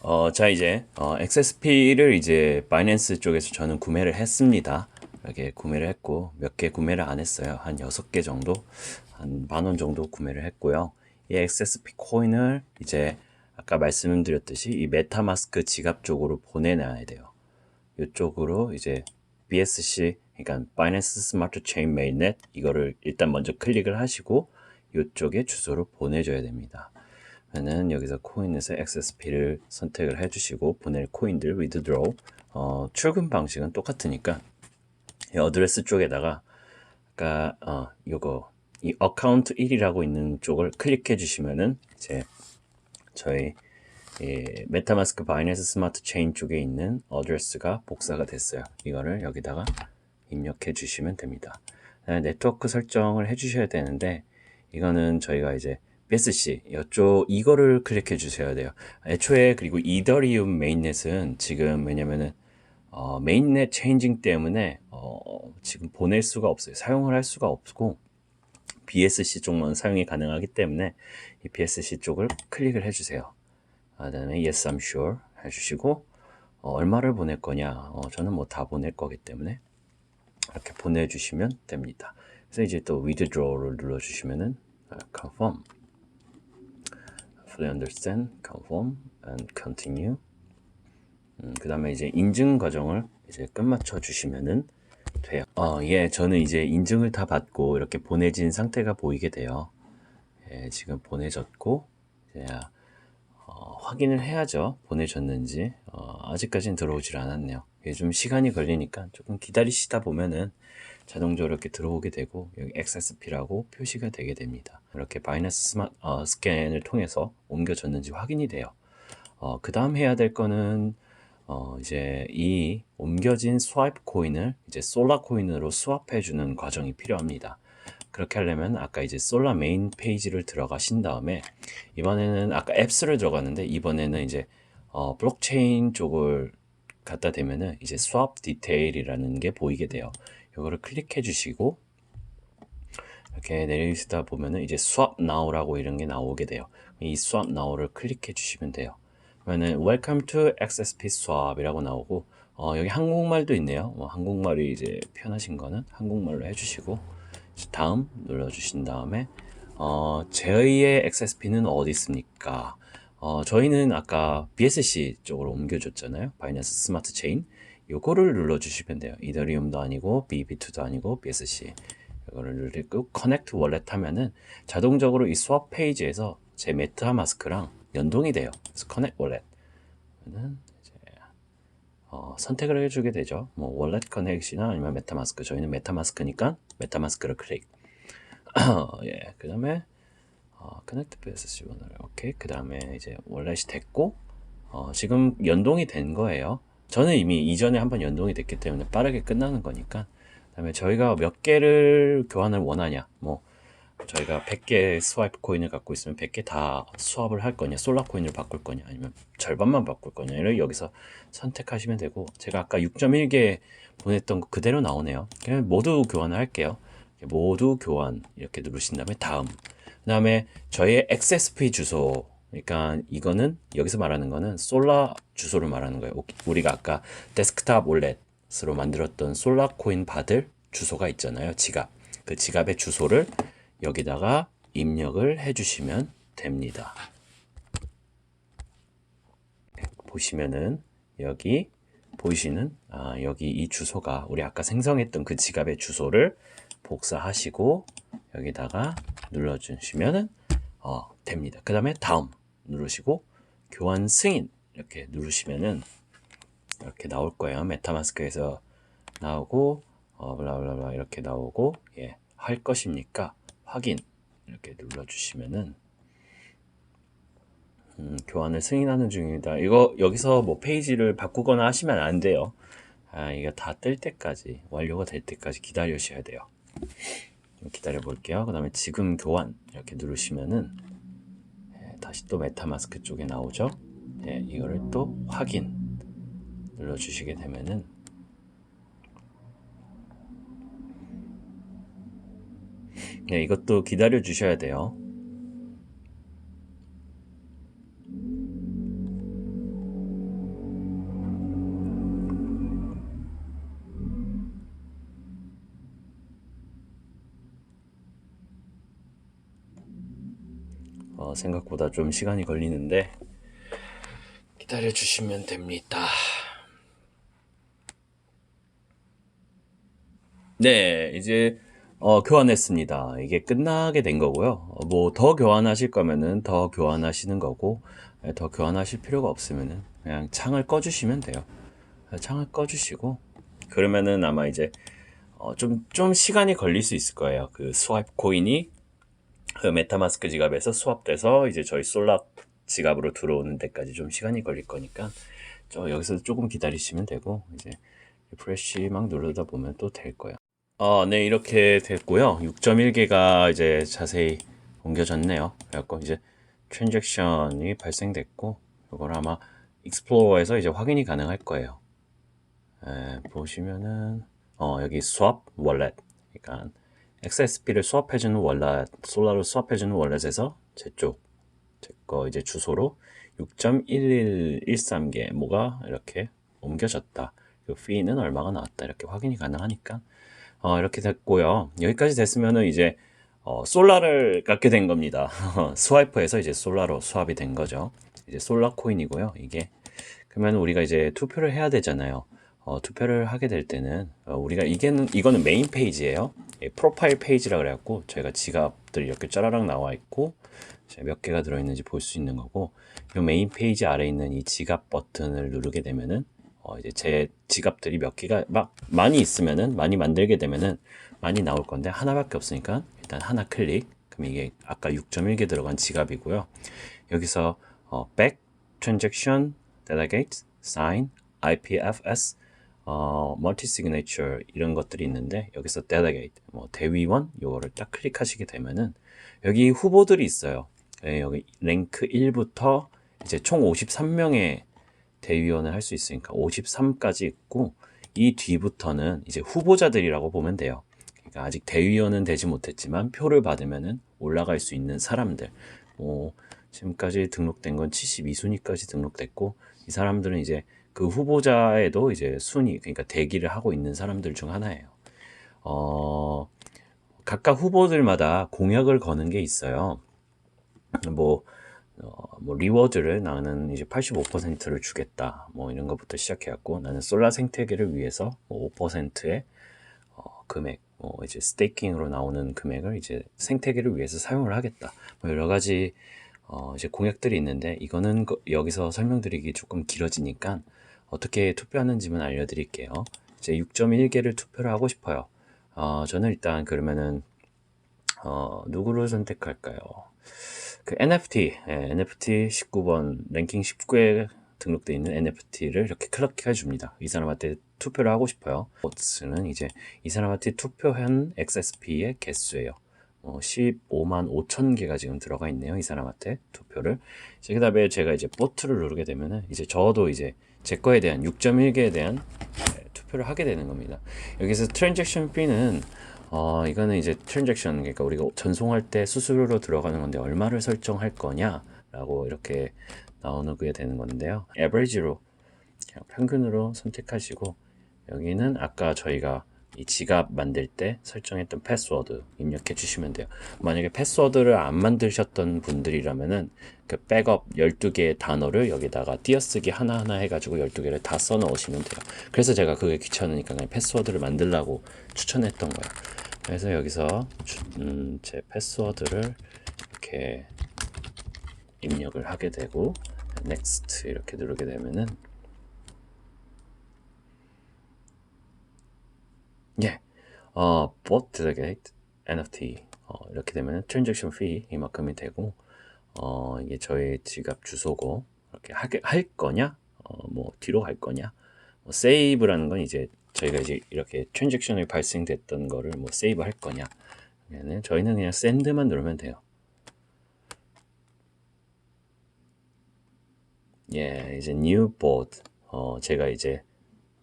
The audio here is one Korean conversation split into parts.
어, 자 이제 어, XSP를 이제 바이낸스 쪽에서 저는 구매를 했습니다. 이렇게 구매를 했고 몇 개 구매를 안 했어요. 한 여섯 개 정도, 한 만 원 정도 구매를 했고요. 이 XSP 코인을 이제 아까 말씀드렸듯이 이 메타마스크 지갑 쪽으로 보내놔야 돼요. 이쪽으로 이제 BSC 그러니까 바이낸스 스마트 체인 메인넷 이거를 일단 먼저 클릭을 하시고 이쪽에 주소를 보내줘야 됩니다. 그러면은 여기서 코인에서 XSP를 선택을 해주시고 보낼 코인들 withdraw 어, 출금 방식은 똑같으니까 이 어드레스 쪽에다가 아까 어, 요거 이 어카운트 1이라고 있는 쪽을 클릭해 주시면은 이제 저희 이 메타마스크 바이낸스 스마트 체인 쪽에 있는 어드레스가 복사가 됐어요. 이거를 여기다가 입력해 주시면 됩니다. 그다음에 네트워크 설정을 해 주셔야 되는데 이거는 저희가 이제 BSC 이쪽 이거를 클릭해 주셔야 돼요. 애초에 그리고 이더리움 메인넷은 지금 왜냐면은 어, 메인넷 체인징 때문에 어, 지금 보낼 수가 없어요. 사용을 할 수가 없고 BSC 쪽만 사용이 가능하기 때문에 이 BSC 쪽을 클릭을 해주세요. 그 다음에 Yes, I'm sure 해주시고 어, 얼마를 보낼 거냐? 어, 저는 뭐 다 보낼 거기 때문에 이렇게 보내주시면 됩니다. 그래서 이제 또 withdraw를 눌러주시면은 아, confirm, fully understand, confirm, and continue. 음, 그 다음에 이제 인증 과정을 이제 끝마쳐 주시면은 돼요. 어, 예, 저는 이제 인증을 다 받고 이렇게 보내진 상태가 보이게 돼요. 예, 지금 보내졌고, 이제 어, 확인을 해야죠. 보내졌는지. 어, 아직까지는 들어오질 않았네요. 이게 좀 시간이 걸리니까 조금 기다리시다 보면은 자동적으로 이렇게 들어오게 되고 여기 XSP라고 표시가 되게 됩니다. 이렇게 바이낸스 스마, 어, 스캔을 통해서 옮겨졌는지 확인이 돼요. 어, 그 다음 해야 될 거는 어, 이제 이 옮겨진 스와이프 코인을 이제 솔라 코인으로 스왑해 주는 과정이 필요합니다. 그렇게 하려면 아까 이제 솔라 메인 페이지를 들어가신 다음에 이번에는 아까 앱스를 들어갔는데 이번에는 이제 어, 블록체인 쪽을 갖다 대면은 이제 스왑 디테일이라는 게 보이게 돼요. 이거를 클릭해 주시고 이렇게 내리시다 보면은 이제 스왑 now라고 이런 게 나오게 돼요. 이 스왑 now를 클릭해 주시면 돼요. 그러면은 Welcome to XSP Swap이라고 나오고 어, 여기 한국말도 있네요. 뭐 한국말이 이제 편하신 거는 한국말로 해주시고 다음 눌러주신 다음에 어, 저희의 XSP는 어디 있습니까? 어, 저희는 아까 BSC 쪽으로 옮겨줬잖아요. 바이낸스 스마트 체인. 요거를 눌러주시면 돼요. 이더리움도 아니고 BB2도 아니고 BSC. 이거를 누르고 커넥트 월렛 하면은 자동적으로 이 수업 페이지에서 제 메타마스크랑 연동이 돼요. 그래서 커넥트 월렛. 는 이제 어, 선택을 해주게 되죠. 뭐 월렛 커넥이나 아니면 메타마스크. 저희는 메타마스크니까 메타마스크를 클릭. 예, 그 다음에 어, 커넥트 BSC 원을 오케이. 그 다음에 이제 월렛이 됐고 어, 지금 연동이 된 거예요. 저는 이미 이전에 한번 연동이 됐기 때문에 빠르게 끝나는 거니까. 그다음에 저희가 몇 개를 교환을 원하냐. 뭐 저희가 100개 스와이프 코인을 갖고 있으면 100개 다 수합을 할 거냐, 솔라 코인을 바꿀 거냐, 아니면 절반만 바꿀 거냐를 여기서 선택하시면 되고, 제가 아까 6.1개 보냈던 거 그대로 나오네요. 그냥 모두 교환을 할게요. 모두 교환 이렇게 누르신 다음에 다음. 그 다음에 저희의 XSP 주소. 그러니까 이거는 여기서 말하는 거는 솔라 주소를 말하는 거예요. 우리가 아까 데스크탑 월렛으로 만들었던 솔라 코인 받을 주소가 있잖아요. 지갑. 그 지갑의 주소를 여기다가 입력을 해주시면 됩니다. 보시면은 여기 보이시는 아, 여기 이 주소가 우리 아까 생성했던 그 지갑의 주소를 복사하시고 여기다가 눌러주시면은 어, 됩니다. 그 다음에 다음 누르시고 교환 승인 이렇게 누르시면은 이렇게 나올 거예요. 메타마스크에서 나오고 어, 블라블라블라 이렇게 나오고 예, 할 것입니까? 확인 이렇게 눌러 주시면은 음, 교환을 승인하는 중입니다. 이거 여기서 뭐 페이지를 바꾸거나 하시면 안 돼요. 아, 이거 다 뜰 때까지 완료가 될 때까지 기다리셔야 돼요. 기다려 볼게요. 그 다음에 지금 교환 이렇게 누르시면은 예, 다시 또 메타마스크 쪽에 나오죠. 예, 이거를 또 확인 눌러주시게 되면은 네, 이것도 기다려 주셔야 돼요. 어, 생각보다 좀 시간이 걸리는데 기다려 주시면 됩니다. 네, 이제 어, 교환했습니다. 이게 끝나게 된 거고요. 뭐더 교환하실 거면은 더 교환하시는 거고 예, 더 교환하실 필요가 없으면은 그냥 창을 꺼주시면 돼요. 창을 꺼주시고 그러면은 아마 이제 어, 좀, 좀 시간이 걸릴 수 있을 거예요. 그 스와이프 코인이 그 메타마스크 지갑에서 수합돼서 이제 저희 솔라 지갑으로 들어오는 데까지 좀 시간이 걸릴 거니까 저 여기서 조금 기다리시면 되고 이제 리프레시 막 누르다 보면 또 될 거예요. 어, 네 이렇게 됐고요. 6.1개가 이제 자세히 옮겨졌네요. 그래갖고 이제 트랜잭션이 발생됐고 이걸 아마 익스플로어에서 이제 확인이 가능할 거예요. 에, 보시면은 어, 여기 swap 그러니까 XSP를 수합해주는 월렛, 솔라로 수합해주는 월렛에서 제 쪽, 제 거 이제 주소로 6.1113개 뭐가 이렇게 옮겨졌다. 그 fee는 얼마가 나왔다. 이렇게 확인이 가능하니까 어, 이렇게 됐고요. 여기까지 됐으면은 이제 어, 솔라를 갖게 된 겁니다. 스와이프에서 이제 솔라로 수합이 된 거죠. 이제 솔라 코인이고요. 이게 그러면 우리가 이제 투표를 해야 되잖아요. 어, 투표를 하게 될 때는 어, 우리가 이게는 이거는 메인 페이지예요. 예, 프로파일 페이지라 그래갖고 저희가 지갑들이 이렇게 짜라락 나와 있고 몇 개가 들어있는지 볼 수 있는 거고 이 메인 페이지 아래 있는 이 지갑 버튼을 누르게 되면은 어, 이제 제 지갑들이 몇 개가 막 많이 있으면은 많이 만들게 되면은 많이 나올 건데 하나밖에 없으니까 일단 하나 클릭. 그럼 이게 아까 6.1개 들어간 지갑이고요. 여기서 어, back, transaction, delegate, sign, IPFS, 어, 멀티 시그네처 이런 것들이 있는데 여기서 delegate, 뭐 대위원 요거를 딱 클릭하시게 되면은 여기 후보들이 있어요. 예, 여기 랭크 1부터 이제 총 53명의 대위원을 할 수 있으니까 53까지 있고 이 뒤부터는 이제 후보자들이라고 보면 돼요. 그러니까 아직 대위원은 되지 못했지만 표를 받으면은 올라갈 수 있는 사람들. 뭐 지금까지 등록된 건 72순위까지 등록됐고 이 사람들은 이제 그 후보자에도 이제 순위 그러니까 대기를 하고 있는 사람들 중 하나예요. 어, 각각 후보들마다 공약을 거는 게 있어요. 뭐, 어, 뭐 리워드를 나는 이제 85%를 주겠다. 뭐 이런 것부터 시작해갖고 나는 솔라 생태계를 위해서 뭐 5%의 어, 금액, 뭐 이제 스테이킹으로 나오는 금액을 이제 생태계를 위해서 사용을 하겠다. 뭐 여러 가지 어, 이제 공약들이 있는데 이거는 그- 여기서 설명드리기 조금 길어지니까 어떻게 투표하는지만 알려드릴게요. 이제 6.1개를 투표를 하고 싶어요. 어, 저는 일단 그러면은 어, 누구를 선택할까요? 그 NFT, 예, NFT 19번 랭킹 19에 등록되어 있는 NFT를 이렇게 클릭해 줍니다. 이 사람한테 투표를 하고 싶어요. 보츠는 이제 이 사람한테 투표한 XSP의 개수예요. 어, 15만 5천 개가 지금 들어가 있네요. 이 사람한테 투표를. 이제 그 다음에 제가 이제 보트를 누르게 되면은 이제 저도 이제 제 거에 대한 6.1개에 대한 네, 투표를 하게 되는 겁니다. 여기서 트랜잭션 fee는 어, 이거는 이제 트랜잭션 그러니까 우리가 전송할 때 수수료로 들어가는 건데 얼마를 설정할 거냐라고 이렇게 나오게 되는 건데요. 에버리지로 평균으로 선택하시고 여기는 아까 저희가 이 지갑 만들 때 설정했던 패스워드 입력해 주시면 돼요. 만약에 패스워드를 안 만드셨던 분들이라면은 그 백업 12개의 단어를 여기다가 띄어쓰기 하나하나 해가지고 12개를 다 써 넣으시면 돼요. 그래서 제가 그게 귀찮으니까 그냥 패스워드를 만들라고 추천했던 거예요. 그래서 여기서 주- 음, 제 패스워드를 이렇게 입력을 하게 되고 next 이렇게 누르게 되면은 예, 어, bot delegate NFT 어, 이렇게 되면 transaction fee 이만큼이 되고 어, 이게 저희 지갑 주소고 이렇게 하게 할 거냐, 어, 뭐 뒤로 갈 거냐, 뭐 save라는 건 이제 저희가 이제 이렇게 트랜잭션이 발생됐던 거를 뭐 세이브 할 거냐, 그러면은 저희는 그냥 send만 누르면 돼요. 예, 이제 new bot 어, 제가 이제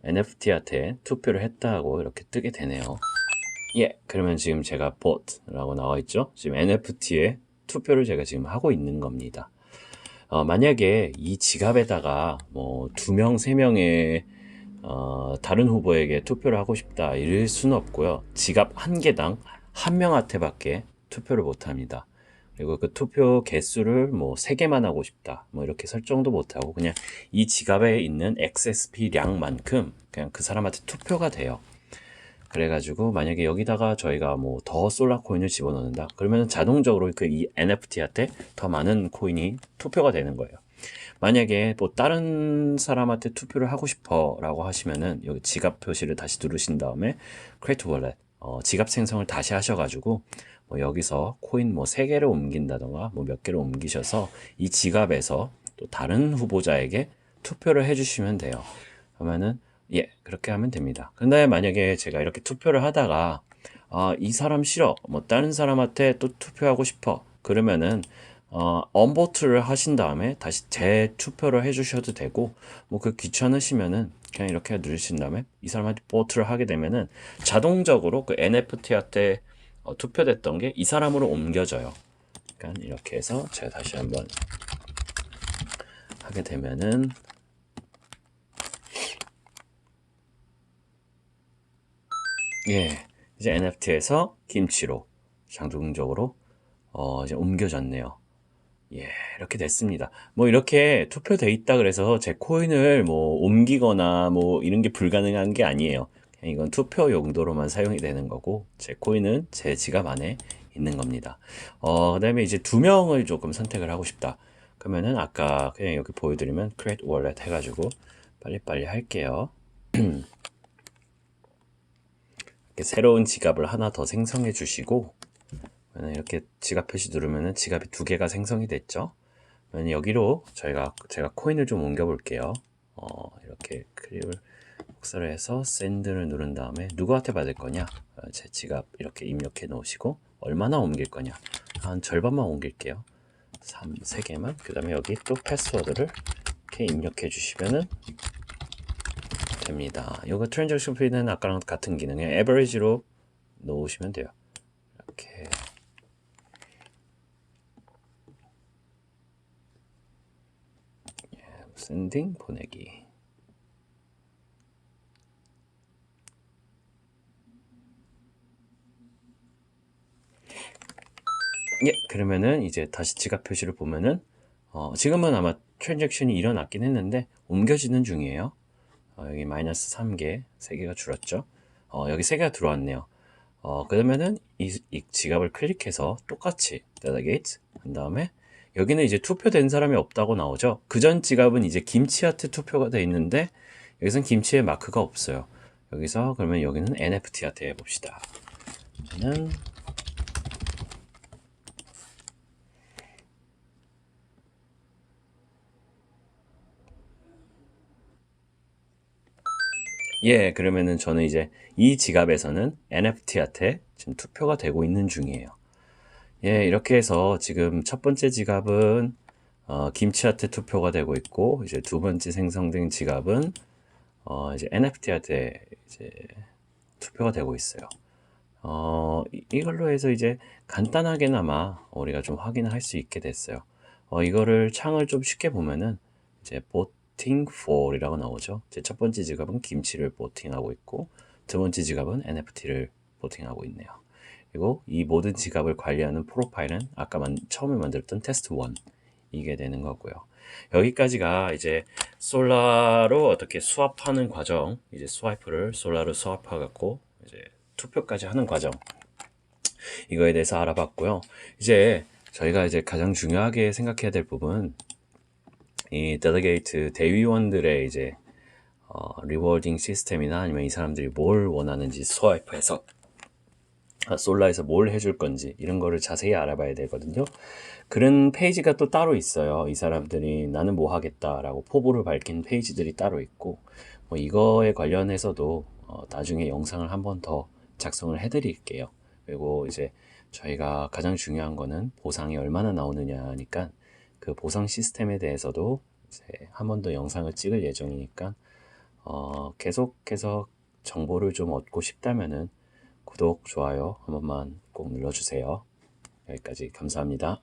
NFT한테 투표를 했다고 이렇게 뜨게 되네요. 예, 그러면 지금 제가 bot라고 나와 있죠? 지금 NFT에 투표를 제가 지금 하고 있는 겁니다. 어, 만약에 이 지갑에다가 뭐 두 명, 세 명의 어, 다른 후보에게 투표를 하고 싶다 이럴 수는 없고요. 지갑 한 개당 한 명한테밖에 투표를 못 합니다. 그리고 그 투표 개수를 뭐 3개만 하고 싶다. 뭐 이렇게 설정도 못하고 그냥 이 지갑에 있는 XSP량만큼 그냥 그 사람한테 투표가 돼요. 그래가지고 만약에 여기다가 저희가 뭐 더 솔라 코인을 집어넣는다. 그러면 자동적으로 그 이 NFT한테 더 많은 코인이 투표가 되는 거예요. 만약에 뭐 다른 사람한테 투표를 하고 싶어 라고 하시면은 여기 지갑 표시를 다시 누르신 다음에 크레이트 월렛 어, 지갑 생성을 다시 하셔가지고 뭐 여기서 코인 뭐 세 개를 옮긴다던가 뭐 몇 개를 옮기셔서 이 지갑에서 또 다른 후보자에게 투표를 해주시면 돼요. 그러면은 예 그렇게 하면 됩니다. 근데 만약에 제가 이렇게 투표를 하다가 아, 이 사람 싫어. 뭐 다른 사람한테 또 투표하고 싶어. 그러면은 어, 언보트를 하신 다음에 다시 재투표를 해주셔도 되고 뭐 그 귀찮으시면은 그냥 이렇게 누르신 다음에 이 사람한테 보트를 하게 되면은 자동적으로 그 NFT한테 어, 투표됐던 게 이 사람으로 옮겨져요. 그러니까 이렇게 해서 제가 다시 한번 하게 되면은 예 이제 NFT에서 김치로 자동적으로 어, 이제 옮겨졌네요. 예, 이렇게 됐습니다. 뭐 이렇게 투표돼 있다 그래서 제 코인을 뭐 옮기거나 뭐 이런 게 불가능한 게 아니에요. 이건 투표 용도로만 사용이 되는 거고 제 코인은 제 지갑 안에 있는 겁니다. 어, 그 다음에 이제 두 명을 조금 선택을 하고 싶다. 그러면은 아까 그냥 여기 보여드리면 create wallet 해가지고 빨리빨리 할게요. 이렇게 새로운 지갑을 하나 더 생성해 주시고 이렇게 지갑 표시 누르면은 지갑이 두 개가 생성이 됐죠. 여기로 저희가 제가 코인을 좀 옮겨 볼게요. 어, 이렇게 클릭을 복사를 해서 샌드를 누른 다음에 누구한테 받을 거냐? 어, 제 지갑 이렇게 입력해 놓으시고 얼마나 옮길 거냐? 한 절반만 옮길게요. 3, 3개만. 그 다음에 여기 또 패스워드를 이렇게 입력해 주시면은 됩니다. 이거 트랜잭션 피는 아까랑 같은 기능에 에버리지로 놓으시면 돼요. 이렇게 샌딩 보내기 예 그러면은 이제 다시 지갑 표시를 보면은 어, 지금은 아마 트랜잭션이 일어났긴 했는데 옮겨지는 중이에요 어, 여기 마이너스 3개 3개가 줄었죠 어, 여기 3개가 들어왔네요 어, 그러면은 이, 이 지갑을 클릭해서 똑같이 delegate 한 다음에 여기는 이제 투표된 사람이 없다고 나오죠. 그 전 지갑은 이제 김치아트 투표가 돼 있는데 여기선 김치의 마크가 없어요. 여기서 그러면 여기는 NFT 아트 해봅시다. 저는 예, 그러면은 저는 이제 이 지갑에서는 NFT한테 지금 투표가 되고 있는 중이에요. 예, 이렇게 해서 지금 첫 번째 지갑은 어, 김치아트 투표가 되고 있고 이제 두 번째 생성된 지갑은 어, 이제 NFT한테 이제 투표가 되고 있어요. 어, 이걸로 해서 이제 간단하게나마 우리가 좀 확인을 할수 있게 됐어요. 어, 이거를 창을 좀 쉽게 보면은 이제 보팅 for이라고 나오죠. 제 첫 번째 지갑은 김치를 보팅하고 있고 두 번째 지갑은 NFT를 보팅하고 있네요. 그리고 이 모든 지갑을 관리하는 프로파일은 아까 만, 처음에 만들었던 테스트 1 이게 되는 거고요. 여기까지가 이제 솔라로 어떻게 수합하는 과정, 이제 스와이프를 솔라로 수합하갖고 이제 투표까지 하는 과정 이거에 대해서 알아봤고요. 이제 저희가 이제 가장 중요하게 생각해야 될 부분 이 델리게이트 대위원들의 이제 어, 리워딩 시스템이나 아니면 이 사람들이 뭘 원하는지 스와이프해서 아, 솔라에서 뭘 해줄 건지 이런 거를 자세히 알아봐야 되거든요. 그런 페이지가 또 따로 있어요. 이 사람들이 나는 뭐 하겠다라고 포부를 밝힌 페이지들이 따로 있고 뭐 이거에 관련해서도 어, 나중에 영상을 한 번 더 작성을 해드릴게요. 그리고 이제 저희가 가장 중요한 거는 보상이 얼마나 나오느냐니까 그 보상 시스템에 대해서도 한 번 더 영상을 찍을 예정이니까 어, 계속해서 정보를 좀 얻고 싶다면은 구독, 좋아요 한 번만 꼭 눌러주세요. 여기까지 감사합니다.